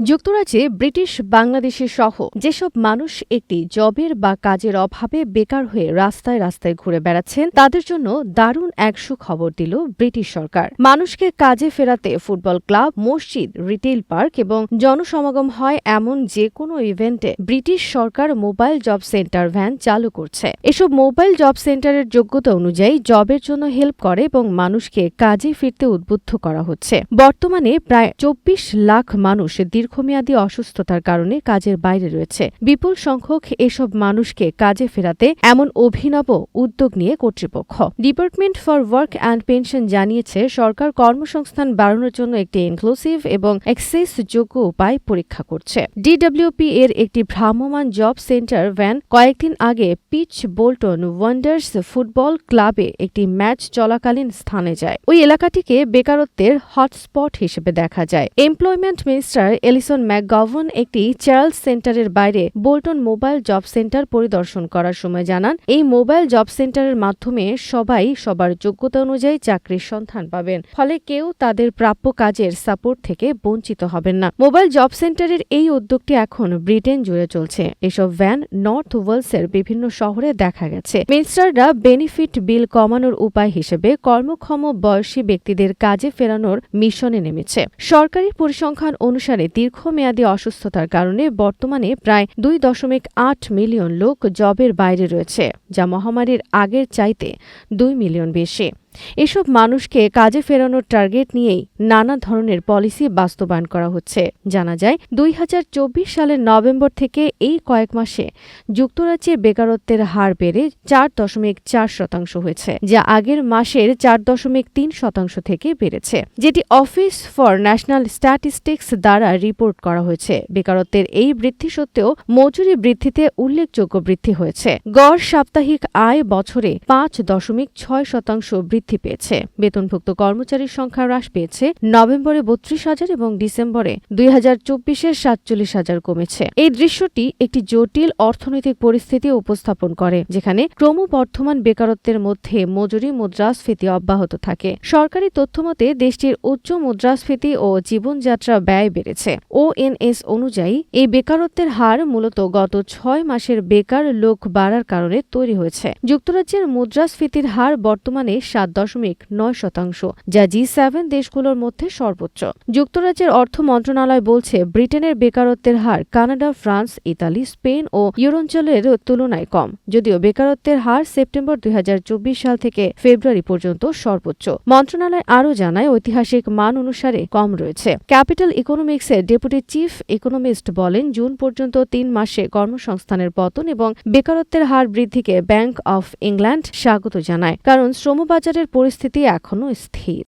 যুক্তরাজ্যে ব্রিটিশ বাংলাদেশি সহ যেসব মানুষ একটি জবের বা কাজের অভাবে বেকার হয়ে রাস্তায় রাস্তায় ঘুরে বেড়াচ্ছেন, তাদের জন্য দারুণ এক সুখবর দিল ব্রিটিশ সরকার। মানুষকে কাজে ফেরাতে ফুটবল ক্লাব, মসজিদ, রিটেইল পার্ক এবং জনসমাগম হয় এমন যে কোনো ইভেন্টে ব্রিটিশ সরকার মোবাইল জব সেন্টার ভ্যান চালু করছে। এসব মোবাইল জব সেন্টারের যোগ্যতা অনুযায়ী জবের জন্য হেল্প করে এবং মানুষকে কাজে ফিরতে উদ্বুদ্ধ করা হচ্ছে। বর্তমানে প্রায় চব্বিশ লাখ মানুষ দীর্ঘমেয়াদী অসুস্থতার কারণে কাজের বাইরে রয়েছে। বিপুল সংখ্যক এসব মানুষকে কাজে ফেরাতে এমন অভিনব উদ্যোগ নিয়ে কর্তৃপক্ষ। Department for work and pension জানিয়েছে, সরকার কর্মসংস্থান বাড়ানোর জন্য একটি ইনক্লুসিভ এবং যোগ্য উপায় পরীক্ষা করছে। ডিডব্লিউপি এর একটি ভ্রাম্যমান জব সেন্টার ভ্যান কয়েকদিন আগে পিচ বোল্টন ওয়ান্ডার্স ফুটবল ক্লাবে একটি ম্যাচ চলাকালীন স্থানে যায়। ওই এলাকাটিকে বেকারত্বের হটস্পট হিসেবে দেখা যায়। এমপ্লয়মেন্ট মিনিস্টার এলিসন ম্যাকগভন একটি চার্লস সেন্টারের বাইরে বোল্টন মোবাইল জব সেন্টার পরিদর্শন করার সময় জানান, এই মোবাইল জব সেন্টারের মাধ্যমে সবাই সবার যোগ্যতা অনুযায়ী চাকরির সন্ধান পাবেন, ফলে কেউ তাদের প্রাপ্য কাজের সাপোর্ট থেকে বঞ্চিত হবেন না। মোবাইল জব সেন্টারের এই উদ্যোগটি এখন ব্রিটেন জুড়ে চলছে। এসব ভ্যান নর্থ ওয়েলসের বিভিন্ন শহরে দেখা গেছে। মিনিস্টাররা বেনিফিট বিল কমানোর উপায় হিসেবে কর্মক্ষম বয়সী ব্যক্তিদের কাজে ফেরানোর মিশনে নেমেছে। সরকারি পরিসংখ্যান অনুসারে দীর্ঘমেয়াদী অসুস্থতার কারণে বর্তমানে প্রায় দুই দশমিক আট মিলিয়ন লোক জবের বাইরে রয়েছে, যা মহামারীর আগের চাইতে দুই মিলিয়ন বেশি। এসব মানুষকে কাজে ফেরানোর টার্গেট নিয়েই নানা ধরনের পলিসি বাস্তবায়ন করা হচ্ছে। জানা যায়, দুই সালের নভেম্বর থেকে এই কয়েক মাসে যুক্তরাজ্যে বেকারত্বের হার বেড়ে চার দশমিক চার শতাংশ হয়েছে, যা আগের মাসের চার দশমিক তিন শতাংশ থেকে বেড়েছে, যেটি অফিস ফর ন্যাশনাল স্ট্যাটিস্টিক্স দ্বারা রিপোর্ট করা হয়েছে। বেকারত্বের এই বৃদ্ধি সত্ত্বেও মজুরি বৃদ্ধিতে উল্লেখযোগ্য বৃদ্ধি হয়েছে। গড় সাপ্তাহিক আয় বছরে পাঁচ দশমিক ছয় শতাংশ বৃদ্ধি বৃদ্ধি পেয়েছে। বেতনভুক্ত কর্মচারীর সংখ্যা হ্রাস পেয়েছে। নভেম্বরে বত্রিশ হাজার এবং ডিসেম্বরে দুই হাজার চব্বিশের সাতচল্লিশ হাজার কমেছে। এই দৃশ্যটি একটি জটিল অর্থনৈতিক পরিস্থিতি উপস্থাপন করে, যেখানে ক্রমবর্ধমান বেকারত্বের মধ্যে মজুরি মুদ্রাস্ফীতি অব্যাহত থাকে। সরকারি তথ্যমতে, দেশটির উচ্চ মুদ্রাস্ফীতি ও জীবনযাত্রা ব্যয় বেড়েছে। ওএনএস অনুযায়ী, এই বেকারত্বের হার মূলত গত ছয় মাসের বেকার লোক বাড়ার কারণে তৈরি হয়েছে। যুক্তরাজ্যের মুদ্রাস্ফীতির হার বর্তমানে সাত দশমিক নয় শতাংশ, যা জি সেভেন দেশগুলোর মধ্যে সর্বোচ্চ। যুক্তরাজ্যের অর্থ মন্ত্রণালয় বলছে, ব্রিটেনের বেকারত্বের হার কানাডা, ফ্রান্স, ইতালি, স্পেন ও ইউরোঞ্চলের তুলনায় কম, যদিও বেকারত্বের হার সেপ্টেম্বর দুই হাজার চব্বিশ সাল থেকে ফেব্রুয়ারি পর্যন্ত সর্বোচ্চ। মন্ত্রণালয় আরও জানায়, ঐতিহাসিক মান অনুসারে কম রয়েছে। ক্যাপিটাল ইকোনমিক্সের ডেপুটি চিফ ইকোনমিস্ট বলেন, জুন পর্যন্ত তিন মাসে কর্মসংস্থানের পতন এবং বেকারত্বের হার বৃদ্ধিকে ব্যাংক অফ ইংল্যান্ড স্বাগত জানায়। কারণ শ্রমবাজারের পরিস্থিতি এখনও স্থির।